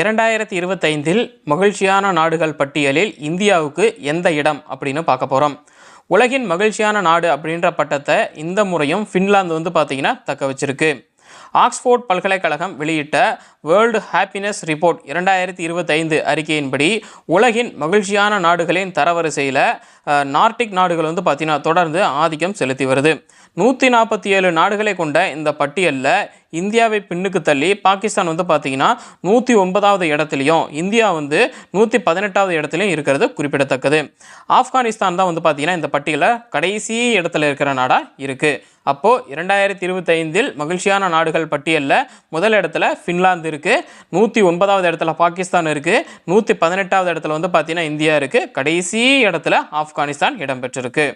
இரண்டாயிரத்தி இருபத்தைந்தில் மகிழ்ச்சியான நாடுகள் பட்டியலில் இந்தியாவுக்கு எந்த இடம் அப்படின்னு பார்க்க போகிறோம் உலகின் மகிழ்ச்சியான நாடு அப்படின்ற பட்டத்தை இந்த முறையும் ஃபின்லாந்து வந்து பார்த்திங்கன்னா தக்க வச்சிருக்கு. ஆக்ஸ்போர்ட் பல்கலைக்கழகம் வெளியிட்ட வேர்ல்டு ஹாப்பினஸ் ரிப்போர்ட் இரண்டாயிரத்தி இருபத்தைந்து அறிக்கையின்படி உலகின் மகிழ்ச்சியான நாடுகளின் தரவரிசையில் நார்டிக் நாடுகள் வந்து பார்த்திங்கன்னா தொடர்ந்து ஆதிக்கம் செலுத்தி வருது. நூற்றி நாற்பத்தி ஏழு நாடுகளை கொண்ட இந்த பட்டியலில் இந்தியாவை பின்னுக்கு தள்ளி பாகிஸ்தான் வந்து பார்த்திங்கன்னா நூற்றி ஒன்பதாவது இடத்துலையும் இந்தியா வந்து நூற்றி பதினெட்டாவது இடத்துலையும் இருக்கிறது குறிப்பிடத்தக்கது. ஆப்கானிஸ்தான் தான் வந்து பார்த்திங்கன்னா இந்த பட்டியலில் கடைசி இடத்துல இருக்கிற நாடாக இருக்குது அப்போது இரண்டாயிரத்தி இருபத்தைந்தில் மகிழ்ச்சியான நாடுகள் பட்டியலில் முதல் இடத்துல ஃபின்லாந்து இருக்குது நூற்றி ஒன்பதாவது இடத்துல பாகிஸ்தான் இருக்குது நூற்றி பதினெட்டாவது இடத்துல வந்து பார்த்திங்கன்னா இந்தியா இருக்குது கடைசி இடத்துல ஆப்கானிஸ்தான் இடம்பெற்றிருக்கு.